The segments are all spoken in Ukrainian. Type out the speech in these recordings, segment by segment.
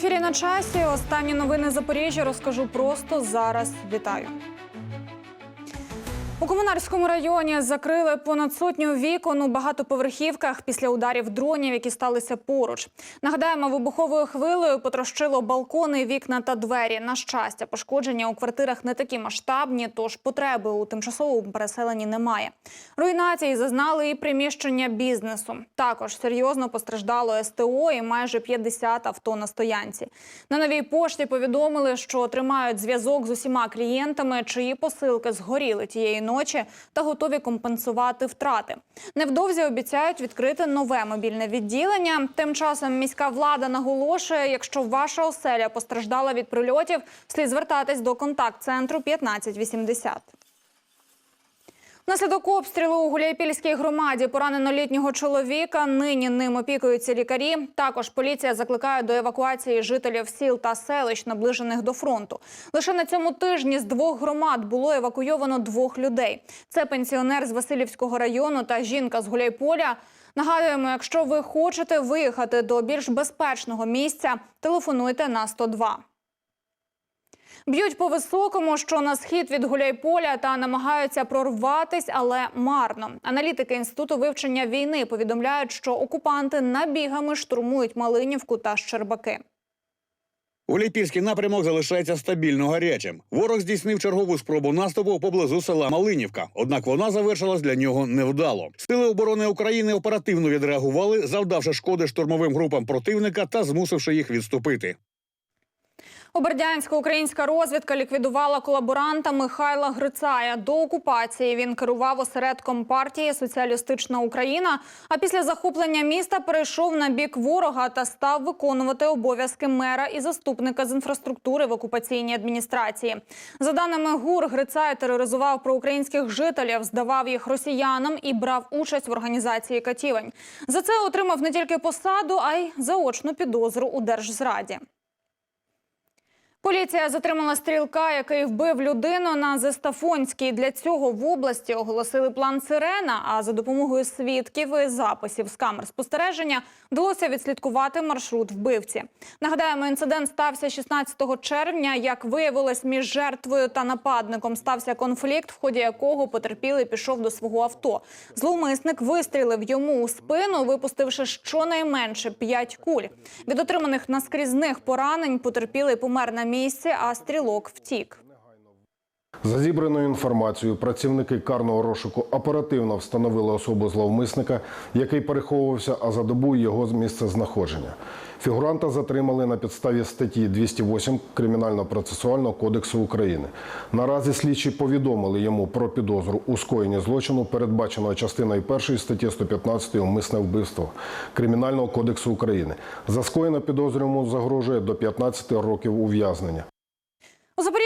Ефірі на часі. Останні новини Запоріжжя розкажу просто зараз. Вітаю. У Комунарському районі закрили понад сотню вікон у багатоповерхівках після ударів дронів, які сталися поруч. Нагадаємо, вибуховою хвилею потрощило балкони, вікна та двері. На щастя, пошкодження у квартирах не такі масштабні, тож потреби у тимчасовому переселенні немає. Руйнації зазнали і приміщення бізнесу. Також серйозно постраждало СТО і майже 50 авто на стоянці. На новій пошті повідомили, що тримають зв'язок з усіма клієнтами, чиї посилки згоріли тієї ночі та готові компенсувати втрати. Невдовзі обіцяють відкрити нове мобільне відділення. Тим часом міська влада наголошує, якщо ваша оселя постраждала від прильотів, слід звертатись до контакт-центру 1580. Внаслідок обстрілу у Гуляйпільській громаді поранено літнього чоловіка. Нині ним опікуються лікарі. Також поліція закликає до евакуації жителів сіл та селищ, наближених до фронту. Лише на цьому тижні з двох громад було евакуйовано двох людей. Це пенсіонер з Васильівського району та жінка з Гуляйполя. Нагадуємо, якщо ви хочете виїхати до більш безпечного місця, телефонуйте на 102. Б'ють по високому, що на схід від Гуляйполя та намагаються прорватись, але марно. Аналітики інституту вивчення війни повідомляють, що окупанти набігами штурмують Малинівку та Щербаки. Гуляйпільський напрямок залишається стабільно гарячим. Ворог здійснив чергову спробу наступу поблизу села Малинівка, однак вона завершилась для нього невдало. Сили оборони України оперативно відреагували, завдавши шкоди штурмовим групам противника та змусивши їх відступити. У українська розвідка ліквідувала колаборанта Михайла Грицая. До окупації він керував осередком партії Соціалістична Україна. А після захоплення міста перейшов на бік ворога та став виконувати обов'язки мера і заступника з інфраструктури в окупаційній адміністрації. За даними ГУР, Грицай тероризував проукраїнських жителів, здавав їх росіянам і брав участь в організації катівень. За це отримав не тільки посаду, а й заочну підозру у держзраді. Поліція затримала стрілка, який вбив людину на Зестафонській. Для цього в області оголосили план «Сирена», а за допомогою свідків і записів з камер спостереження вдалося відслідкувати маршрут вбивці. Нагадаємо, інцидент стався 16 червня. Як виявилось, між жертвою та нападником стався конфлікт, в ході якого потерпілий пішов до свого авто. Зловмисник вистрілив йому у спину, випустивши щонайменше п'ять куль. Від отриманих наскрізних поранень потерпілий помер на місці, а стрілок втік. За зібраною інформацією, працівники карного розшуку оперативно встановили особу зловмисника, який переховувався, а за добу його з місця знаходження. Фігуранта затримали на підставі статті 208 Кримінально-процесуального кодексу України. Наразі слідчі повідомили йому про підозру у скоєнні злочину, передбаченого частиною 1 статті 115 «Умисне вбивство Кримінального кодексу України. За скоєне підозру йому загрожує до 15 років ув'язнення.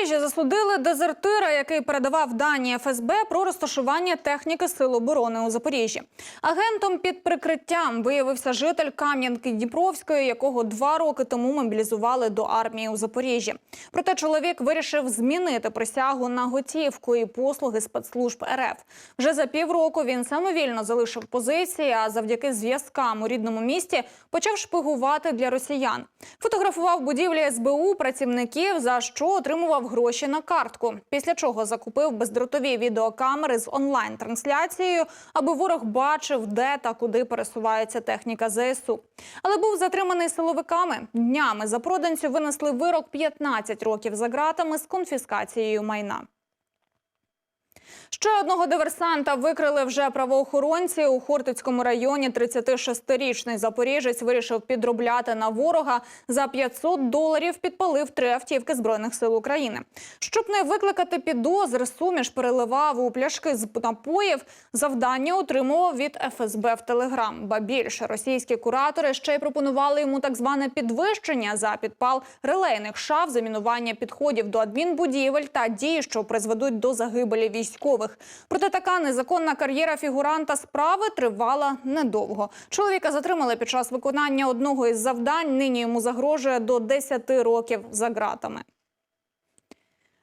Запоріжжі засудили дезертира, який передавав дані ФСБ про розташування техніки Сил оборони у Запоріжжі. Агентом під прикриттям виявився житель Кам'янки Дніпровської, якого два роки тому мобілізували до армії у Запоріжжі. Проте чоловік вирішив змінити присягу на готівку і послуги спецслужб РФ. Вже за півроку він самовільно залишив позиції, а завдяки зв'язкам у рідному місті почав шпигувати для росіян. Фотографував будівлі СБУ працівників, за що отримував гроші на картку. Після чого закупив бездротові відеокамери з онлайн-трансляцією, аби ворог бачив, де та куди пересувається техніка ЗСУ. Але був затриманий силовиками. Днями за проданцю винесли вирок 15 років за ґратами з конфіскацією майна. Ще одного диверсанта викрили вже правоохоронці у Хортицькому районі. 36-річний запоріжець вирішив підробляти на ворога за 500 доларів. Підпалив три автівки збройних сил України. Щоб не викликати підозр, суміш переливав у пляшки з напоїв. Завдання отримував від ФСБ в Телеграм. Ба більше російські куратори ще й пропонували йому так зване підвищення за підпал релейних шаф, замінування підходів до адмінбудівель та дії, що призведуть до загибелі військових. Проте така незаконна кар'єра фігуранта справи тривала недовго. Чоловіка затримали під час виконання одного із завдань. Нині йому загрожує до 10 років за ґратами.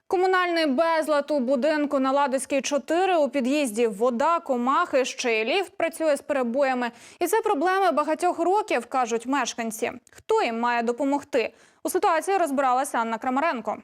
Комунальний безлад у будинку на Ладицькій 4 у під'їзді вода, комахи, ще й ліфт працює з перебоями. І це проблеми багатьох років, кажуть мешканці. Хто їм має допомогти? У ситуації розбиралася Анна Крамаренко.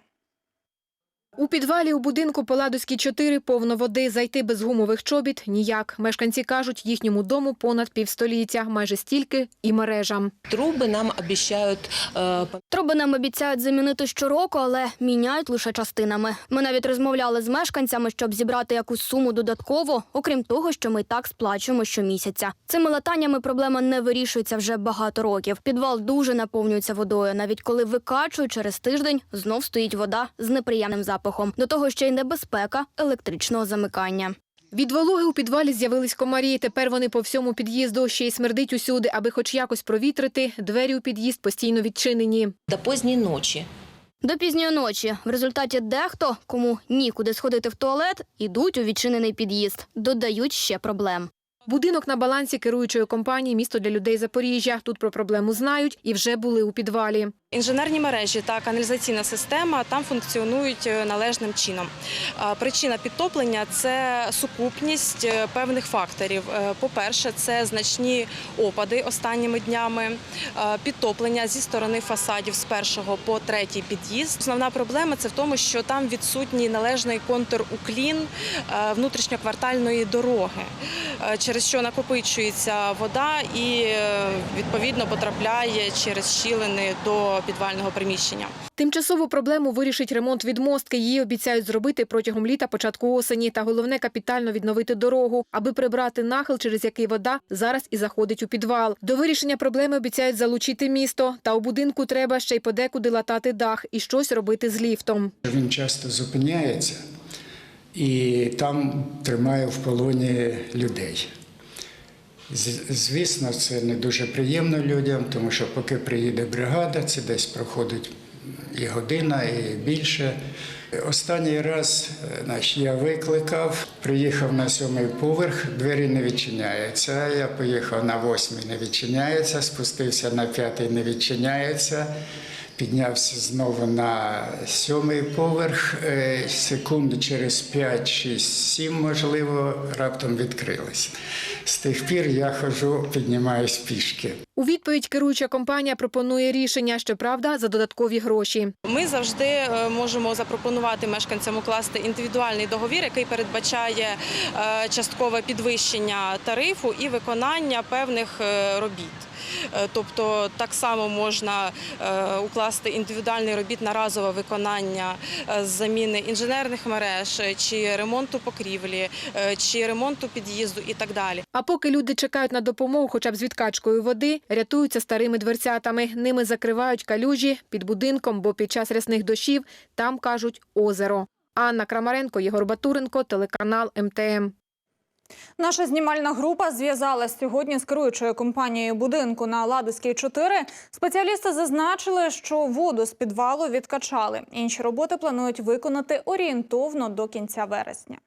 У підвалі у будинку по Ладозькій 4 повно води. Зайти без гумових чобіт – ніяк. Мешканці кажуть, їхньому дому понад півстоліття. Майже стільки і мережам. Трубы нам обещают э, Труби нам обіцяють замінити щороку, але міняють лише частинами. Ми навіть розмовляли з мешканцями, щоб зібрати якусь суму додатково, окрім того, що ми і так сплачуємо щомісяця. Цими латаннями проблема не вирішується вже багато років. Підвал дуже наповнюється водою. Навіть коли викачують через тиждень, знов стоїть вода з неприємним запахом. До того ще й небезпека електричного замикання. Від вологи у підвалі з'явились комарі. Тепер вони по всьому під'їзду. Ще й смердить усюди. Аби хоч якось провітрити, двері у під'їзд постійно відчинені. до поздней ночи. До пізньої ночі в результаті дехто, кому нікуди сходити в туалет, ідуть у відчинений під'їзд. Додають ще проблем. Будинок на балансі керуючої компанії «Місто для людей Запоріжжя». Тут про проблему знають і вже були у підвалі. Інженерні мережі та каналізаційна система там функціонують е, належним чином. Причина підтоплення це сукупність е, певних факторів. Е, По-перше, це значні опади останніми днями, підтоплення зі сторони фасадів з першого по третій під'їзд. Основна проблема це в тому, що там відсутній належний контур уклін внутрішньоквартальної дороги, через що накопичується вода і відповідно потрапляє через щілини до підвального приміщення. Тимчасову проблему вирішить ремонт відмостки. Її обіцяють зробити протягом літа, початку осені. Та головне капітально відновити дорогу, аби прибрати нахил, через який вода зараз і заходить у підвал. До вирішення проблеми обіцяють залучити місто. Та у будинку треба ще й подекуди латати дах і щось робити з ліфтом. Він часто зупиняється і там тримає в полоні людей. Звісно, це не дуже приємно людям, тому що поки приїде бригада, це десь проходить і година, і більше. Останній раз е, значить, я викликав, приїхав на сьомий поверх, двері не відчиняються. Я поїхав на восьмий, не відчиняється, спустився на п'ятий, не відчиняється. Піднявся знову на сьомий поверх. Е, Секунди через 5, 6, 7, можливо, раптом відкрились. З тих пір я хожу, піднімаюсь пішки. У відповідь керуюча компанія пропонує рішення, щоправда, за додаткові гроші. Ми завжди е, можемо запропонувати мешканцям укласти індивідуальний договір, який передбачає е, часткове підвищення тарифу і виконання певних робіт. Е, Тобто так само можна е, укласти індивідуальний робіт на разове виконання е, з заміни інженерних мереж чи ремонту покрівлі, чи ремонту під'їзду і так далі. А поки люди чекають на допомогу хоча б з відкачкою води, рятуються старими дверцятами. Ними закривають калюжі під будинком, бо під час рясних дощів там, кажуть, озеро. Анна Крамаренко, Єгор Батуренко, телеканал МТМ. Наша знімальна група зв'язалась сьогодні з керуючою компанією будинку на Ладоській 4. Спеціалісти зазначили, що воду з підвалу відкачали. Інші роботи планують виконати орієнтовно до кінця вересня.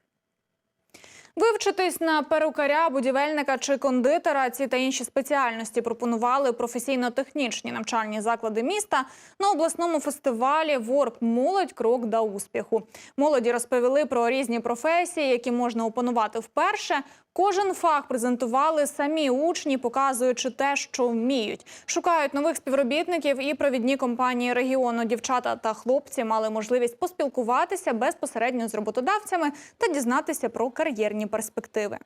Вивчитись на перукаря, будівельника чи кондитера ці та інші спеціальності пропонували професійно-технічні навчальні заклади міста на обласному фестивалі Ворк Молодь крок до успіху. Молоді розповіли про різні професії, які можна опанувати вперше. Кожен фах презентували самі учні, показуючи те, що вміють. Шукають нових співробітників і провідні компанії регіону. Дівчата та хлопці мали можливість поспілкуватися безпосередньо з роботодавцями та дізнатися про кар'єрні перспективи.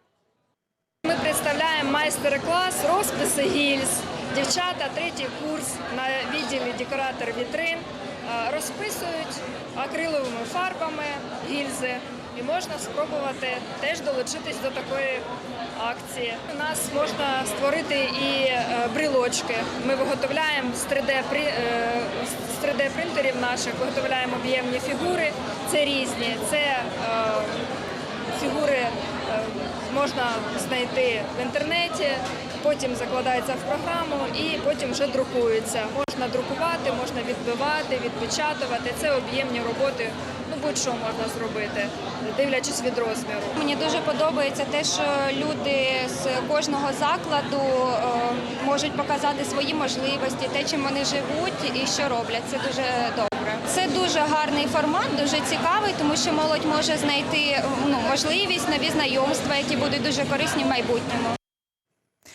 Ми представляємо майстер-клас розписи гільз. Дівчата, третій курс на відділі декоратор вітрин е, розписують акриловими фарбами гільзи. І можна спробувати теж долучитись до такої акції. У нас можна створити і е, брілочки. Ми виготовляємо з 3D при- е, з 3D принтерів наших, виготовляємо об'ємні фігури. Це різні. Це е, фігури можна знайти в інтернеті, потім закладається в програму і потім вже друкується. Можна друкувати, можна відбивати, відпечатувати. Це об'ємні роботи. Будь-що можна зробити, дивлячись від розміру. Мені дуже подобається те, що люди з кожного закладу е, можуть показати свої можливості, те, чим вони живуть і що роблять. Це дуже добре. Це дуже гарний формат, дуже цікавий, тому що молодь може знайти ну, можливість, нові знайомства, які будуть дуже корисні в майбутньому.